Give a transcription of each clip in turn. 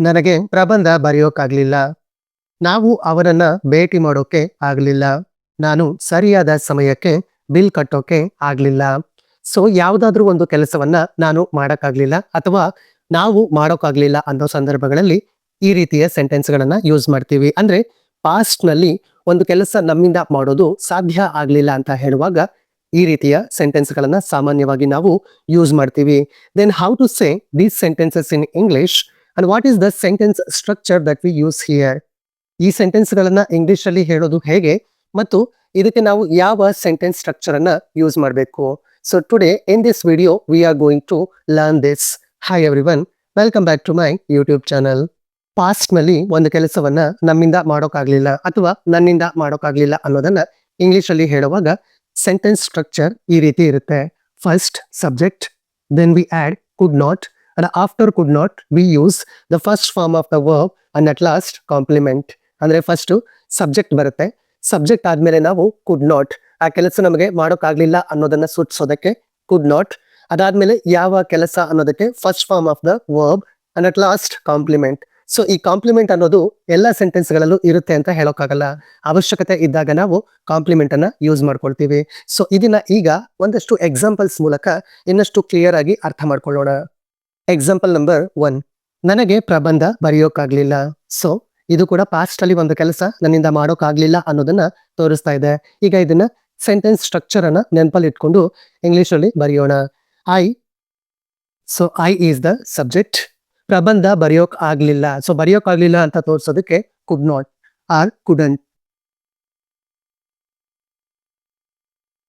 ನನಗೆ ಪ್ರಬಂಧ ಬರೆಯೋಕ್ಕಾಗಲಿಲ್ಲ ನಾವು ಅವರನ್ನು ಭೇಟಿ ಮಾಡೋಕೆ ಆಗಲಿಲ್ಲ. ನಾನು ಸರಿಯಾದ ಸಮಯಕ್ಕೆ ಬಿಲ್ ಕಟ್ಟೋಕೆ ಆಗಲಿಲ್ಲ. ಸೊ, ಯಾವುದಾದ್ರೂ ಒಂದು ಕೆಲಸವನ್ನ ನಾನು ಮಾಡೋಕ್ಕಾಗಲಿಲ್ಲ ಅಥವಾ ನಾವು ಮಾಡೋಕ್ಕಾಗಲಿಲ್ಲ ಅನ್ನೋ ಸಂದರ್ಭಗಳಲ್ಲಿ ಈ ರೀತಿಯ ಸೆಂಟೆನ್ಸ್ಗಳನ್ನು ಯೂಸ್ ಮಾಡ್ತೀವಿ. ಅಂದರೆ ಪಾಸ್ಟ್ನಲ್ಲಿ ಒಂದು ಕೆಲಸ ನಮ್ಮಿಂದ ಮಾಡೋದು ಸಾಧ್ಯ ಆಗಲಿಲ್ಲ ಅಂತ ಹೇಳುವಾಗ ಈ ರೀತಿಯ ಸೆಂಟೆನ್ಸ್ಗಳನ್ನು ಸಾಮಾನ್ಯವಾಗಿ ನಾವು ಯೂಸ್ ಮಾಡ್ತೀವಿ. Then how to say these sentences in English and what is the sentence structure that we use here ಈ ಸೆಂಟೆನ್ಸ್ ಗಳನ್ನ ಹೇಳೋದು ಹೇಗೆ? ಮತ್ತು ಇದಕ್ಕೆ ನಾವು ಯಾವ ಸೆಂಟೆನ್ಸ್ ಸ್ಟ್ರಕ್ಚರ್ ಅನ್ನ ಯೂಸ್ ಮಾಡಬೇಕು? So today in this video we are going to learn this hi everyone welcome back to my YouTube channel ಪಾಸ್ಟ್ನಲ್ಲಿ ಒಂದು ಕೆಲಸವನ್ನ ನಮ್ಮಿಂದ ಮಾಡೋಕ್ಕಾಗ್ಲಿಲ್ಲ ಅಥವಾ ನನ್ನಿಂದ ಮಾಡೋಕ್ಕಾಗ್ಲಿಲ್ಲ ಅನ್ನೋದನ್ನ ಇಂಗ್ಲಿಷ್ ಅಲ್ಲಿ ಹೇಳುವಾಗ ಸೆಂಟೆನ್ಸ್ ಸ್ಟ್ರಕ್ಚರ್ ಈ ರೀತಿ ಇರುತ್ತೆ. First subject then we add could not and after could not we use the first form of the verb and at last complement ಅಂದ್ರೆ ಫಸ್ಟ್ ಸಬ್ಜೆಕ್ಟ್ ಬರುತ್ತೆ. ಸಬ್ಜೆಕ್ಟ್ ಆದ್ಮೇಲೆ ನಾವು ಕುಡ್ ನಾಟ್ ಆ ಕೆಲಸ ನಮಗೆ ಮಾಡೋಕ್ಕಾಗ್ಲಿಲ್ಲ ಅನ್ನೋದನ್ನ ಸೂಚಿಸೋದಕ್ಕೆ ಕುಡ್ ನಾಟ್ ಅದಾದ್ಮೇಲೆ ಯಾವ ಕೆಲಸ ಅನ್ನೋದಕ್ಕೆ first form of the verb and at last complement so ಈ ಕಾಂಪ್ಲಿಮೆಂಟ್ ಅನ್ನೋದು ಎಲ್ಲ ಸೆಂಟೆನ್ಸ್ ಗಳಲ್ಲೂ ಇರುತ್ತೆ ಅಂತ ಹೇಳೋಕ್ಕಾಗಲ್ಲ. ಅವಶ್ಯಕತೆ ಇದ್ದಾಗ ನಾವು ಕಾಂಪ್ಲಿಮೆಂಟ್ ಅನ್ನ ಯೂಸ್ ಮಾಡ್ಕೊಳ್ತೀವಿ. ಸೊ ಇದನ್ನ ಈಗ ಒಂದಷ್ಟು ಎಕ್ಸಾಂಪಲ್ಸ್ ಮೂಲಕ ಇನ್ನಷ್ಟು ಕ್ಲಿಯರ್ ಆಗಿ ಅರ್ಥ ಮಾಡ್ಕೊಳ್ಳೋಣ. ಎಕ್ಸಾಂಪಲ್ ನಂಬರ್ ಒನ್ ನನಗೆ ಪ್ರಬಂಧ ಬರೆಯೋಕ್ಕಾಗ್ಲಿಲ್ಲ ಸೊ ಇದು ಕೂಡ ಪಾಸ್ಟ್ ಅಲ್ಲಿ ಒಂದು ಕೆಲಸ ನನ್ನಿಂದ ಮಾಡೋಕ್ಕಾಗ್ಲಿಲ್ಲ ಅನ್ನೋದನ್ನ ತೋರಿಸ್ತಾ ಇದೆ. ಈಗ ಇದನ್ನ ಸೆಂಟೆನ್ಸ್ ಸ್ಟ್ರಕ್ಚರ್ ಅನ್ನ ನೆನಪಲ್ಲಿ ಇಟ್ಕೊಂಡು ಇಂಗ್ಲಿಷ್ ಅಲ್ಲಿ ಬರೆಯೋಣ. I so I is the subject ಪ್ರಬಂಧ ಬರೆಯೋಕ್ ಆಗ್ಲಿಲ್ಲ ಸೊ ಬರೆಯೋಕ್ ಆಗ್ಲಿಲ್ಲ ಅಂತ ತೋರಿಸೋದಕ್ಕೆ could not or couldn't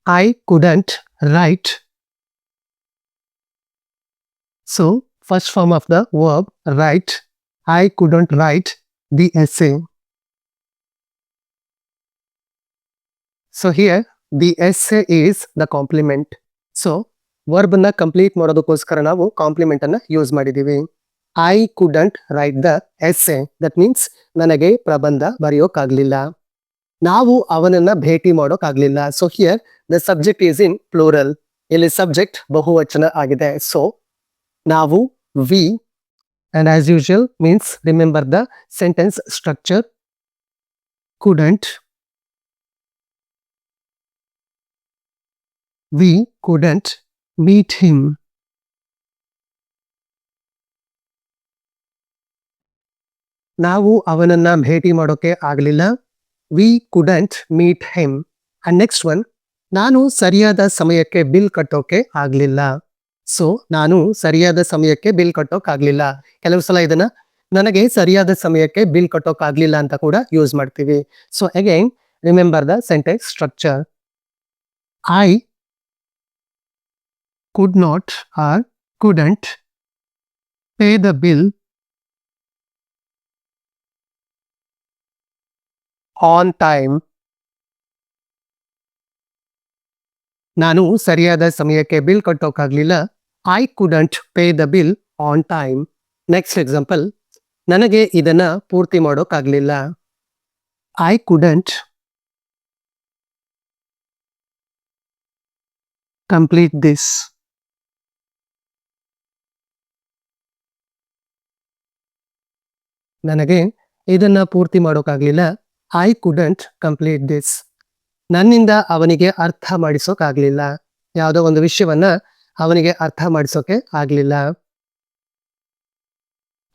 I couldn't write so first form of the verb write I couldn't write the essay. So, here the essay is the complement. So ವರ್ಬ್ನ complete ಮಾಡೋದಕ್ಕೋಸ್ಕರ ನಾವು complement ಅನ್ನ ಯೂಸ್ ಮಾಡಿದೀವಿ. I couldn't write the essay that means ನನಗೆ ಪ್ರಬಂಧ ಬರೆಯೋಕ್ಕಾಗ್ಲಿಲ್ಲ ನಾವು ಅವನನ್ನ ಭೇಟಿ ಮಾಡೋಕ್ಕಾಗ್ಲಿಲ್ಲ so here the subject is in plural ಇಲ್ಲಿ ಸಬ್ಜೆಕ್ಟ್ ಬಹುವಚನ ಆಗಿದೆ. ಸೊ ನಾವು we and as usual means remember the sentence structure couldn't we couldn't meet him ನಾವು ಅವನನ್ನ ಭೇಟಿ ಮಾಡೋಕೆ ಆಗಲಿಲ್ಲ we couldn't meet him and next one ನಾನು ಸರಿಯಾದ ಸಮಯಕ್ಕೆ ಬಿಲ್ ಕಟ್ಟೋಕೆ ಆಗಲಿಲ್ಲ ಸೊ ನಾನು ಸರಿಯಾದ ಸಮಯಕ್ಕೆ ಬಿಲ್ ಕಟ್ಟೋಕ್ ಆಗ್ಲಿಲ್ಲ ಕೆಲವು ಸಲ ಇದನ್ನ ನನಗೆ ಸರಿಯಾದ ಸಮಯಕ್ಕೆ ಬಿಲ್ ಕಟ್ಟೋಕ್ ಆಗ್ಲಿಲ್ಲ ಅಂತ ಕೂಡ ಯೂಸ್ ಮಾಡ್ತೀವಿ. So again remember the sentence structure I could not or couldn't pay the bill on time ನಾನು ಸರಿಯಾದ ಸಮಯಕ್ಕೆ bill ಕಟ್ಟೋಕ್ಕಾಗಲಿಲ್ಲ I couldn't pay the bill on time next example ನನಗೆ ಇದನ್ನು ಪೂರ್ತಿ ಮಾಡೋಕ್ಕಾಗಲಿಲ್ಲ ಐ ಕುಡಂಟ್ ಕಂಪ್ಲೀಟ್ ದಿಸ್ ನನಗೆ ಇದನ್ನು ಪೂರ್ತಿ ಮಾಡೋಕ್ಕಾಗಲಿಲ್ಲ ಐ ಕುಡಂಟ್ ಕಂಪ್ಲೀಟ್ ದಿಸ್ ನನ್ನಿಂದ ಅವನಿಗೆ ಅರ್ಥ ಮಾಡಿಸೋಕಾಗ್ಲಿಲ್ಲ. ಯಾವುದೋ ಒಂದು ವಿಷಯವನ್ನ ಅವನಿಗೆ ಅರ್ಥ ಮಾಡಿಸೋಕೆ ಆಗ್ಲಿಲ್ಲ.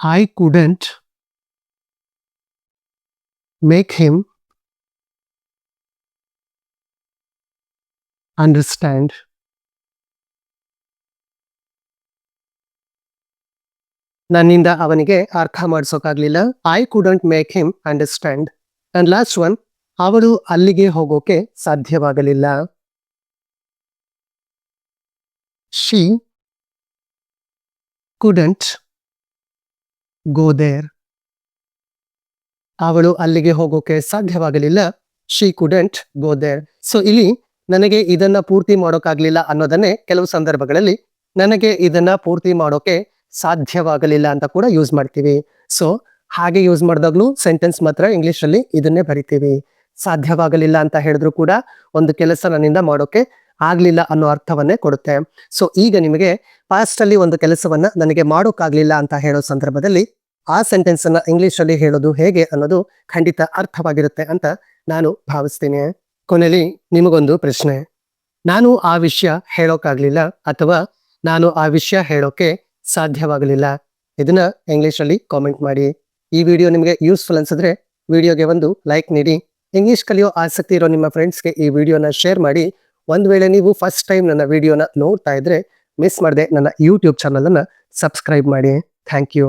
I couldn't make him understand ನನ್ನಿಂದ ಅವನಿಗೆ ಅರ್ಥ ಮಾಡಿಸೋಕಾಗ್ಲಿಲ್ಲ. I couldn't make him understand and last one ಅವಳು ಅಲ್ಲಿಗೆ ಹೋಗೋಕೆ ಸಾಧ್ಯವಾಗಲಿಲ್ಲ. ಶಿ ಕುಡಂಟ್ ಗೋದೇರ್ ಅವಳು ಅಲ್ಲಿಗೆ ಹೋಗೋಕೆ ಸಾಧ್ಯವಾಗಲಿಲ್ಲ. ಶಿ ಕುಡಂಟ್ ಗೋದೇರ್ ಸೊ ಇಲ್ಲಿ ನನಗೆ ಇದನ್ನ ಪೂರ್ತಿ ಮಾಡೋಕ್ಕಾಗ್ಲಿಲ್ಲ ಅನ್ನೋದನ್ನೇ ಕೆಲವು ಸಂದರ್ಭಗಳಲ್ಲಿ ನನಗೆ ಇದನ್ನ ಪೂರ್ತಿ ಮಾಡೋಕೆ ಸಾಧ್ಯವಾಗಲಿಲ್ಲ ಅಂತ ಕೂಡ ಯೂಸ್ ಮಾಡ್ತೀವಿ. ಸೊ ಹಾಗೆ ಯೂಸ್ ಮಾಡಿದಾಗ್ಲೂ ಸೆಂಟೆನ್ಸ್ ಮಾತ್ರ ಇಂಗ್ಲಿಷ್ ಅಲ್ಲಿ ಇದನ್ನೇ ಬರಿತೀವಿ. ಸಾಧ್ಯವಾಗಲಿಲ್ಲ ಅಂತ ಹೇಳಿದ್ರು ಕೂಡ ಒಂದು ಕೆಲಸ ನನ್ನಿಂದ ಮಾಡೋಕೆ ಆಗ್ಲಿಲ್ಲ ಅನ್ನೋ ಅರ್ಥವನ್ನೇ ಕೊಡುತ್ತೆ. ಸೊ ಈಗ ನಿಮಗೆ ಪಾಸ್ಟ್ ಅಲ್ಲಿ ಒಂದು ಕೆಲಸವನ್ನ ನನಗೆ ಮಾಡೋಕ್ಕಾಗ್ಲಿಲ್ಲ ಅಂತ ಹೇಳೋ ಸಂದರ್ಭದಲ್ಲಿ ಆ ಸೆಂಟೆನ್ಸ್ ಅನ್ನ ಇಂಗ್ಲಿಷ್ ಅಲ್ಲಿ ಹೇಳೋದು ಹೇಗೆ ಅನ್ನೋದು ಖಂಡಿತ ಅರ್ಥವಾಗಿರುತ್ತೆ ಅಂತ ನಾನು ಭಾವಿಸ್ತೀನಿ. ಕೊನೆಯಲ್ಲಿ ನಿಮಗೊಂದು ಪ್ರಶ್ನೆ. ನಾನು ಆ ವಿಷಯ ಹೇಳೋಕ್ಕಾಗ್ಲಿಲ್ಲ ಅಥವಾ ನಾನು ಆ ವಿಷಯ ಹೇಳೋಕೆ ಸಾಧ್ಯವಾಗಲಿಲ್ಲ? ಇದನ್ನ ಇಂಗ್ಲಿಷ್ ಅಲ್ಲಿ ಕಾಮೆಂಟ್ ಮಾಡಿ. ಈ ವಿಡಿಯೋ ನಿಮಗೆ ಯೂಸ್ಫುಲ್ ಅನ್ಸಿದ್ರೆ ವಿಡಿಯೋಗೆ ಒಂದು ಲೈಕ್ ನೀಡಿ. ಇಂಗ್ಲಿಷ್ ಕಲಿಯೋ ಆಸಕ್ತಿ ಇರೋ ನಿಮ್ಮ ಫ್ರೆಂಡ್ಸ್ಗೆ ಈ ವಿಡಿಯೋನ ಶೇರ್ ಮಾಡಿ. ಒಂದು ವೇಳೆ ನೀವು ಫಸ್ಟ್ ಟೈಮ್ ನನ್ನ ವಿಡಿಯೋನ ನೋಡ್ತಾ ಇದ್ರೆ ಮಿಸ್ ಮಾಡದೆ ನನ್ನ ಯೂಟ್ಯೂಬ್ ಚಾನಲನ್ನು ಸಬ್ಸ್ಕ್ರೈಬ್ ಮಾಡಿ. Thank you